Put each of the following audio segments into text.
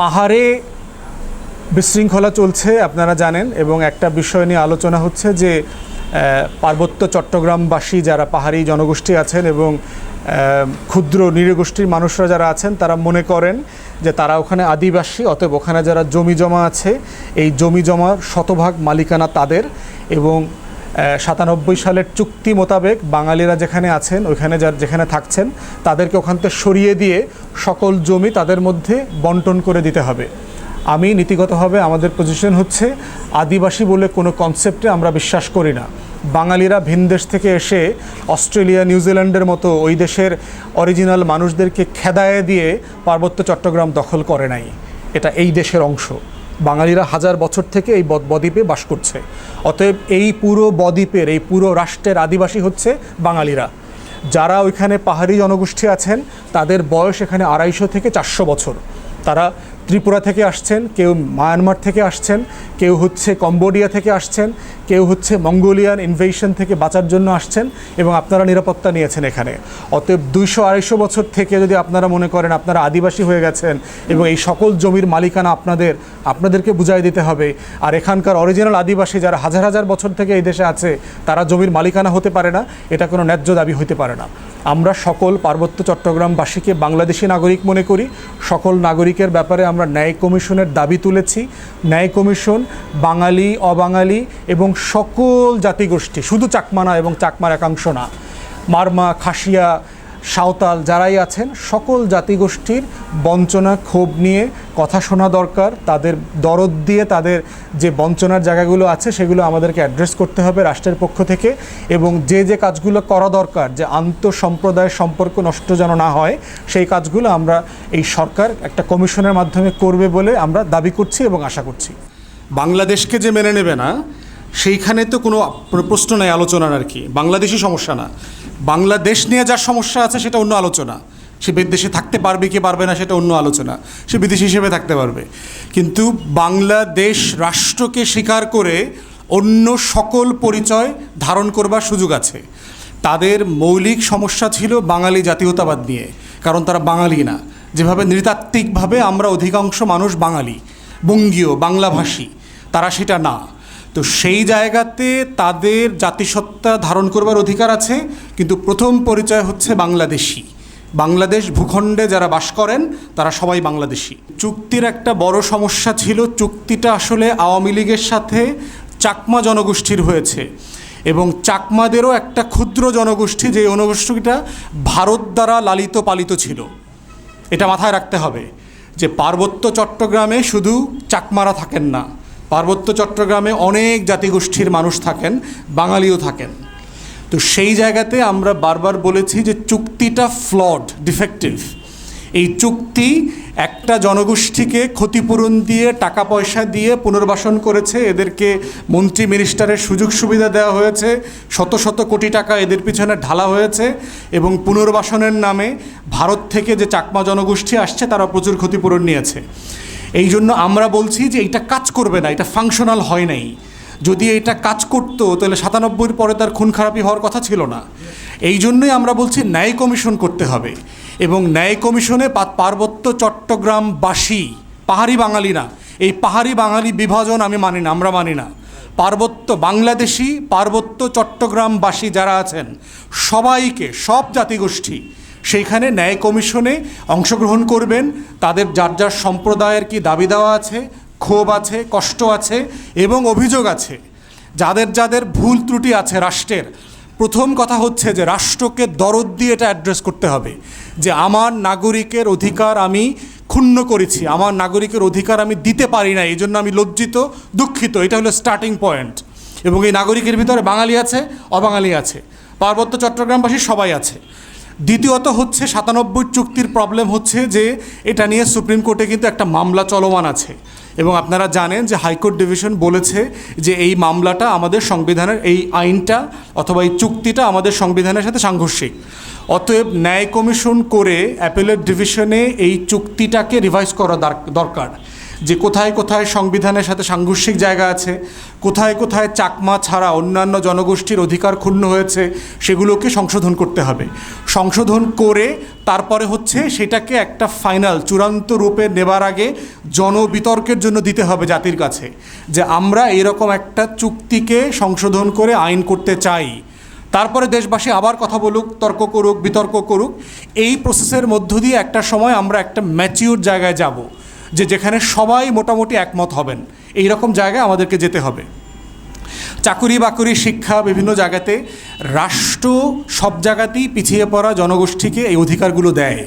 পাহাড়ে বিশৃঙ্খলা চলছে, আপনারা জানেন, এবং একটা বিষয় নিয়ে আলোচনা হচ্ছে যে পার্বত্য চট্টগ্রামবাসী যারা পাহাড়ি জনগোষ্ঠী আছেন এবং ক্ষুদ্র নৃগোষ্ঠীর মানুষরা যারা আছেন, তারা মনে করেন যে তারা ওখানে আদিবাসী, অতএব ওখানে যারা জমি জমা আছে, এই জমি জমার শতভাগ মালিকানা তাদের এবং সাতানব্বই সালের চুক্তি মোতাবেক বাঙালিরা যেখানে আছেন, ওইখানে যার যেখানে থাকছেন, তাদেরকে ওখান থেকে সরিয়ে দিয়ে সকল জমি তাদের মধ্যে বন্টন করে দিতে হবে। আমি নীতিগতভাবে আমাদের পজিশন হচ্ছে আদিবাসী বলে কোনো কনসেপ্টে আমরা বিশ্বাস করি না। বাঙালিরা ভিন দেশ থেকে এসে অস্ট্রেলিয়া নিউজিল্যান্ডের মতো ওই দেশের অরিজিনাল মানুষদেরকে খেদায়ে দিয়ে পার্বত্য চট্টগ্রাম দখল করে নাই। এটা এই দেশের অংশ। বাঙালিরা হাজার বছর থেকে এই বদ- বদ্বীপে বাস করছে। অতএব এই পুরো বদ্বীপের, এই পুরো রাষ্ট্রের আদিবাসী হচ্ছে বাঙালিরা। যারা ওইখানে পাহাড়ি জনগোষ্ঠী আছেন, তাদের বয়স এখানে আড়াইশো থেকে চারশো বছর। তারা ত্রিপুরা থেকে আসছেন, কেউ মায়ানমার থেকে আসছেন, কেউ হচ্ছে কম্বোডিয়া থেকে আসছেন, কেউ হচ্ছে মঙ্গোলিয়ান ইনভেশন থেকে বাঁচার জন্য আসছেন এবং আপনারা নিরাপত্তা নিয়েছেন এখানে। অতএব দুইশো আড়াইশো বছর থেকে যদি আপনারা মনে করেন আপনারা আদিবাসী হয়ে গেছেন এবং এই সকল জমির মালিকানা আপনাদের, আপনাদেরকে বুঝাই দিতে হবে। আর এখানকার অরিজিনাল আদিবাসী যারা হাজার হাজার বছর থেকে এই দেশে আছে, তারা জমির মালিকানা হতে পারে না, এটা কোনো ন্যায্য দাবি হতে পারে না। আমরা সকল পার্বত্য চট্টগ্রামবাসীকে বাংলাদেশি নাগরিক মনে করি, সকল নাগরিকের ব্যাপারে আমরা ন্যায় কমিশনের দাবি তুলেছি। ন্যায় কমিশন বাঙালি, অবাঙালি এবং সকল জাতিগোষ্ঠী, শুধু চাকমানা এবং চাকমার একাংশ না, মারমা, খাসিয়া সাঁওতাল যারাই আছেন, সকল জাতিগোষ্ঠীর বঞ্চনা, ক্ষোভ নিয়ে কথা শোনা দরকার। তাদের দরদ দিয়ে তাদের যে বঞ্চনার জায়গাগুলো আছে, সেগুলো আমাদেরকে অ্যাড্রেস করতে হবে রাষ্ট্রের পক্ষ থেকে এবং যে যে কাজগুলো করা দরকার, যে আন্তঃসম্প্রদায়ের সম্পর্ক নষ্ট যেন না হয়, সেই কাজগুলো আমরা এই সরকার একটা কমিশনের মাধ্যমে করবে বলে আমরা দাবি করছি এবং আশা করছি। বাংলাদেশকে যে মেনে নেবে না, সেইখানে তো কোনো প্রশ্ন নেই, আলোচনার আর কি। বাংলাদেশি সমস্যা না। বাংলাদেশ নিয়ে যার সমস্যা আছে সেটা অন্য আলোচনা। সে বিদেশে থাকতে পারবে কি পারবে না সেটা অন্য আলোচনা। সে বিদেশি হিসেবে থাকতে পারবে। কিন্তু বাংলাদেশ রাষ্ট্রকে স্বীকার করে অন্য সকল পরিচয় ধারণ করবার সুযোগ আছে। তাদের মৌলিক সমস্যা ছিল বাঙালি জাতীয়তাবাদ নিয়ে, কারণ তারা বাঙালি না। যেভাবে নৃতাত্ত্বিকভাবে আমরা অধিকাংশ মানুষ বাঙালি, বঙ্গীয়, বাংলাভাষী, তারা সেটা না। তো সেই জায়গাতে তাদের জাতিসত্তা ধারণ করবার অধিকার আছে, কিন্তু প্রথম পরিচয় হচ্ছে বাংলাদেশি। বাংলাদেশ ভূখণ্ডে যারা বাস করেন, তারা সবাই বাংলাদেশি। চুক্তির একটা বড় সমস্যা ছিল, চুক্তিটা আসলে আওয়ামী লীগের সাথে চাকমা জনগোষ্ঠীর হয়েছে এবং চাকমাদেরও একটা ক্ষুদ্র জনগোষ্ঠী যে জনগোষ্ঠীটা ভারত দ্বারা লালিত পালিত ছিল। এটা মাথায় রাখতে হবে যে পার্বত্য চট্টগ্রামে শুধু চাকমারা থাকেন না পার্বত্য চট্টগ্রামে অনেক জাতিগোষ্ঠীর মানুষ থাকেন, বাঙালিও থাকেন। তো সেই জায়গাতে আমরা বারবার বলেছি যে চুক্তিটা ফ্লড ডিফেক্টিভ এই চুক্তি একটা জনগোষ্ঠীকে ক্ষতিপূরণ দিয়ে, টাকা পয়সা দিয়ে পুনর্বাসন করেছে। এদেরকে মন্ত্রী, মিনিস্টারের সুযোগ সুবিধা দেওয়া হয়েছে। শত শত কোটি টাকা এদের পিছনে ঢালা হয়েছে এবং পুনর্বাসনের নামে ভারত থেকে যে চাকমা জনগোষ্ঠী আসছে, তারা প্রচুর ক্ষতিপূরণ নিয়েছে। এই জন্য আমরা বলছি যে এটা কাজ করবে না, এটা ফাংশনাল হয় নাই। যদি এটা কাজ করতো, তাহলে সাতানব্বইয়ের পরে তার খুন খারাপি হওয়ার কথা ছিল না। এই জন্যই আমরা বলছি ন্যায় কমিশন করতে হবে। এবং ন্যায় কমিশনে পার্বত্য চট্টগ্রামবাসী, পাহাড়ি বাঙালি না, এই পাহাড়ি বাঙালি বিভাজন আমি মানি না, আমরা মানি না। পার্বত্য বাংলাদেশি, পার্বত্য চট্টগ্রামবাসী যারা আছেন, সবাইকে, সব জাতিগোষ্ঠী সেইখানে ন্যায় কমিশনে অংশগ্রহণ করবেন। তাদের যার যার সম্প্রদায়ের কি দাবি দেওয়া আছে, ক্ষোভ আছে, কষ্ট আছে এবং অভিযোগ আছে, যাদের যাদের ভুল ত্রুটি আছে রাষ্ট্রের। প্রথম কথা হচ্ছে যে রাষ্ট্রকে দরদ দিয়ে এটা অ্যাড্রেস করতে হবে যে আমার নাগরিকের অধিকার আমি ক্ষুণ্ণ করেছি, আমার নাগরিকের অধিকার আমি দিতে পারি না, এই জন্য আমি লজ্জিত, দুঃখিত, এটা হলো স্টার্টিং পয়েন্ট এবং এই নাগরিকের ভিতরে বাঙালি আছে, অবাঙালি আছে। পার্বত্য চট্টগ্রামবাসী সবাই আছে। দ্বিতীয়ত হচ্ছে সাতানব্বই চুক্তির প্রবলেম হচ্ছে যে এটা নিয়ে সুপ্রিম কোর্টে কিন্তু একটা মামলা চলমান আছে। এবং আপনারা জানেন যে হাইকোর্ট ডিভিশন বলেছে যে এই মামলাটা আমাদের সংবিধানের এই আইনটা অথবা এই চুক্তিটা আমাদের সংবিধানের সাথে সাংঘর্ষিক। অতএব ন্যায় কমিশন করে অ্যাপেলেট ডিভিশনে এই চুক্তিটাকে রিভাইজ করা দার- দরকার। যে কোথায় কোথায় সংবিধানের সাথে সাংঘর্ষিক জায়গা আছে, কোথায় কোথায় চাকমা ছাড়া অন্যান্য জনগোষ্ঠীর অধিকার ক্ষুণ্ণ হয়েছে, সেগুলোকে সংশোধন করতে হবে। সংশোধন করে তারপরে হচ্ছে সেটাকে একটা ফাইনাল চূড়ান্ত রূপে নেবার আগে জনবিতর্কের জন্য দিতে হবে জাতির কাছে, যে আমরা এরকম একটা চুক্তিকে সংশোধন করে আইন করতে চাই। তারপরে দেশবাসী আবার কথা বলুক, তর্ক করুক, বিতর্ক করুক, এই প্রসেসের মধ্য দিয়ে একটা সময় আমরা একটা ম্যাচিউর জায়গায় যাব। যে যেখানে সবাই মোটামুটি একমত হবেন। এই রকম জায়গায় আমাদেরকে যেতে হবে। চাকুরি বাকুরি, শিক্ষা বিভিন্ন জায়গাতে, রাষ্ট্র সব জায়গাতেই পিছিয়ে পড়া জনগোষ্ঠীকে এই অধিকারগুলো দেয়।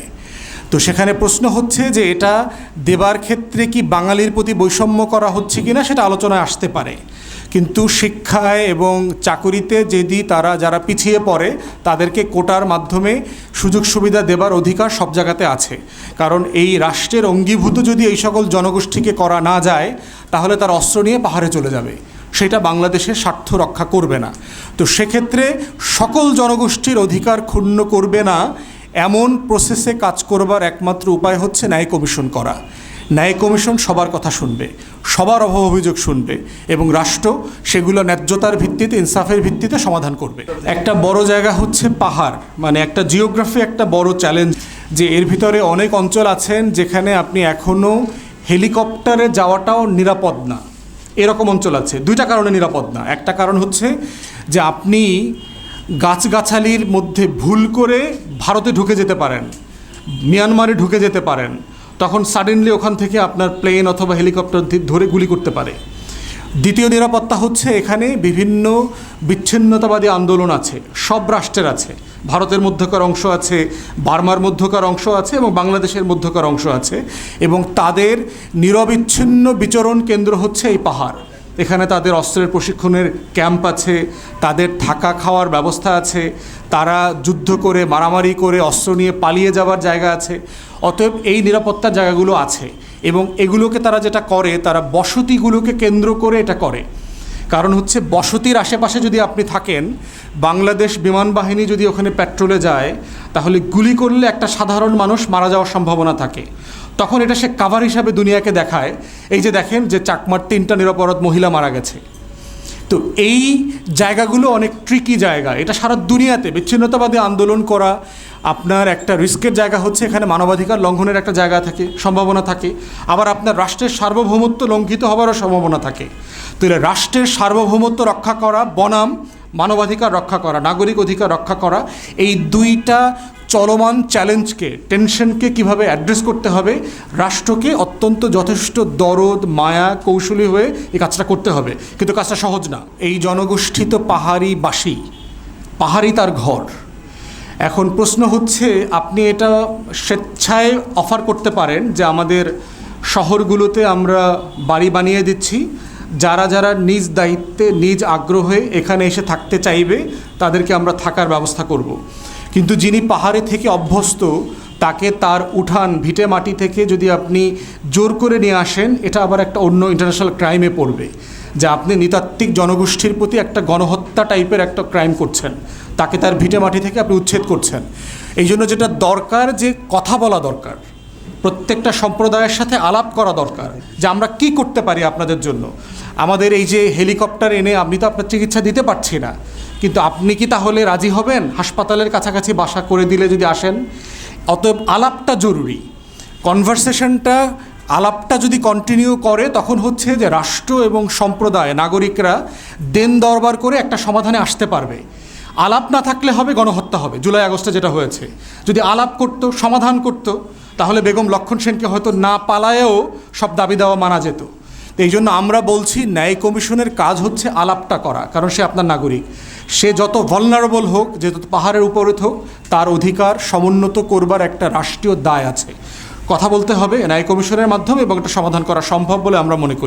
তো সেখানে প্রশ্ন হচ্ছে যে এটা দেবার ক্ষেত্রে কি বাঙালির প্রতি বৈষম্য করা হচ্ছে কি না সেটা আলোচনায় আসতে পারে। কিন্তু শিক্ষায় এবং চাকুরিতে যদি তারা যারা পিছিয়ে পড়ে, তাদেরকে কোটার মাধ্যমে সুযোগ সুবিধা দেবার অধিকার সব জায়গাতে আছে। কারণ এই রাষ্ট্রের অঙ্গীভূত যদি এই সকল জনগোষ্ঠীকে করা না যায়, তাহলে তার অস্ত্র নিয়ে পাহাড়ে চলে যাবে। সেটা বাংলাদেশের স্বার্থ রক্ষা করবে না। তো সেক্ষেত্রে সকল জনগোষ্ঠীর অধিকার ক্ষুণ্ণ করবে না এমন প্রসেসে কাজ করবার একমাত্র উপায় হচ্ছে ন্যায় কমিশন করা। ন্যায় কমিশন সবার কথা শুনবে, সবার অভাব অভিযোগ শুনবে এবং রাষ্ট্র সেগুলো ন্যায্যতার ভিত্তিতে, ইনসাফের ভিত্তিতে সমাধান করবে। একটা বড় জায়গা হচ্ছে পাহাড় মানে একটা জিওগ্রাফি একটা বড় চ্যালেঞ্জ যে এর ভিতরে অনেক অঞ্চল আছেন যেখানে আপনি এখনও হেলিকপ্টারে যাওয়াটাও নিরাপদ না। এরকম অঞ্চল আছে। দুইটা কারণে নিরাপদ না। একটা কারণ হচ্ছে যে আপনি গাছগাছালির মধ্যে ভুল করে ভারতে ঢুকে যেতে পারেন, মিয়ানমারে ঢুকে যেতে পারেন, তখন সাডেনলি ওখান থেকে আপনার প্লেন অথবা হেলিকপ্টার ধরে গুলি করতে পারে। দ্বিতীয় নিরাপত্তা হচ্ছে এখানে বিভিন্ন বিচ্ছিন্নতাবাদী আন্দোলন আছে, সব রাষ্ট্রের আছে। ভারতের মধ্যকার অংশ আছে, বার্মার মধ্যকার অংশ আছে এবং বাংলাদেশের মধ্যকার অংশ আছে এবং তাদের নিরবিচ্ছিন্ন বিচরণ কেন্দ্র হচ্ছে এই পাহাড়। এখানে তাদের অস্ত্রের প্রশিক্ষণের ক্যাম্প আছে, তাদের থাকা খাওয়ার ব্যবস্থা আছে, তারা যুদ্ধ করে, মারামারি করে অস্ত্র নিয়ে পালিয়ে যাওয়ার জায়গা আছে। অতএব এই নিরাপত্তার জায়গাগুলো আছে এবং এগুলোকে তারা যেটা করে, তারা বসতিগুলোকে কেন্দ্র করে এটা করে। কারণ হচ্ছে বসতির আশেপাশে যদি আপনি থাকেন, বাংলাদেশ বিমান বাহিনী যদি ওখানে পেট্রোলে যায়, তাহলে গুলি করলে একটা সাধারণ মানুষ মারা যাওয়ার সম্ভাবনা থাকে। তখন এটা সে কাভার হিসাবে দুনিয়াকে দেখায়। এই যে দেখেন যে চাকমার তিনটা নিরাপরাধ মহিলা মারা গেছে। তো এই জায়গাগুলো অনেক ট্রিকি জায়গা। এটা সারা দুনিয়াতে বিচ্ছিন্নতাবাদী আন্দোলন করা আপনার একটা রিস্কের জায়গা হচ্ছে এখানে মানবাধিকার লঙ্ঘনের একটা জায়গা থাকে, সম্ভাবনা থাকে। আবার আপনার রাষ্ট্রের সার্বভৌমত্ব লঙ্ঘিত হওয়ারও সম্ভাবনা থাকে। তো এটা রাষ্ট্রের সার্বভৌমত্ব রক্ষা করা, বনাম, মানবাধিকার রক্ষা করা, নাগরিক অধিকার রক্ষা করা, এই দুইটা চলমান চ্যালেঞ্জকে, টেনশনকে কীভাবে অ্যাড্রেস করতে হবে, রাষ্ট্রকে অত্যন্ত যথেষ্ট দরদ, মায়া, কৌশলী হয়ে এই কাজটা করতে হবে। কিন্তু কাজটা সহজ না। এই জনগোষ্ঠী তো পাহাড়ি বাসী, পাহাড়ি তার ঘর। এখন প্রশ্ন হচ্ছে, আপনি এটা স্বেচ্ছায় অফার করতে পারেন যে আমাদের শহরগুলোতে আমরা বাড়ি বানিয়ে দিচ্ছি। যারা যারা নিজ দায়িত্বে, নিজ আগ্রহে এখানে এসে থাকতে চাইবে, তাদেরকে আমরা থাকার ব্যবস্থা করব। কিন্তু যিনি পাহাড়ে থেকে অভ্যস্ত, তাকে তার উঠান ভিটে মাটি থেকে যদি আপনি জোর করে নিয়ে আসেন, এটা আবার একটা অন্য ইন্টারন্যাশনাল ক্রাইমে পড়বে, যে আপনি নৃতাত্ত্বিক জনগোষ্ঠীর প্রতি একটা গণহত্যা টাইপের একটা ক্রাইম করছেন। তাকে তার ভিটে মাটি থেকে আপনি উচ্ছেদ করছেন। এই জন্য যেটা দরকার যে কথা বলা দরকার, প্রত্যেকটা সম্প্রদায়ের সাথে আলাপ করা দরকার, যে আমরা কি করতে পারি আপনাদের জন্য। আমাদের এই যে হেলিকপ্টার এনে আপনি তো আপনার চিকিৎসা দিতে পারছি না। কিন্তু আপনি কি তাহলে রাজি হবেন? হাসপাতালের কাছাকাছি বাসা করে দিলে যদি আসেন? অতএব আলাপটা জরুরি। কনভারসেশনটা, আলাপটা যদি কন্টিনিউ করে, তখন হচ্ছে যে রাষ্ট্র এবং সম্প্রদায়, নাগরিকরা দেন দরবার করে একটা সমাধানে আসতে পারবে। আলাপ না থাকলে হবে, গণহত্যা হবে, জুলাই আগস্টে যেটা হয়েছে। যদি আলাপ করতো, সমাধান করতো, তাহলে বেগম লক্ষণ সেনকে হয়তো না পালায়েও সব দাবি দেওয়া মানা যেত। এই জন্য আমরা বলছি, ন্যায় কমিশনের কাজ হচ্ছে আলাপটা করা, কারণ সে আপনার নাগরিক। সে যত ভলনারেবল হোক, যে যত পাহাড়ের উপরে হোক, তার অধিকার সমুন্নত করবার একটা রাষ্ট্রীয় দায় আছে। কথা বলতে হবে ন্যায় কমিশনের মাধ্যমে এবং একটা সমাধান করা সম্ভব বলে আমরা মনে করি।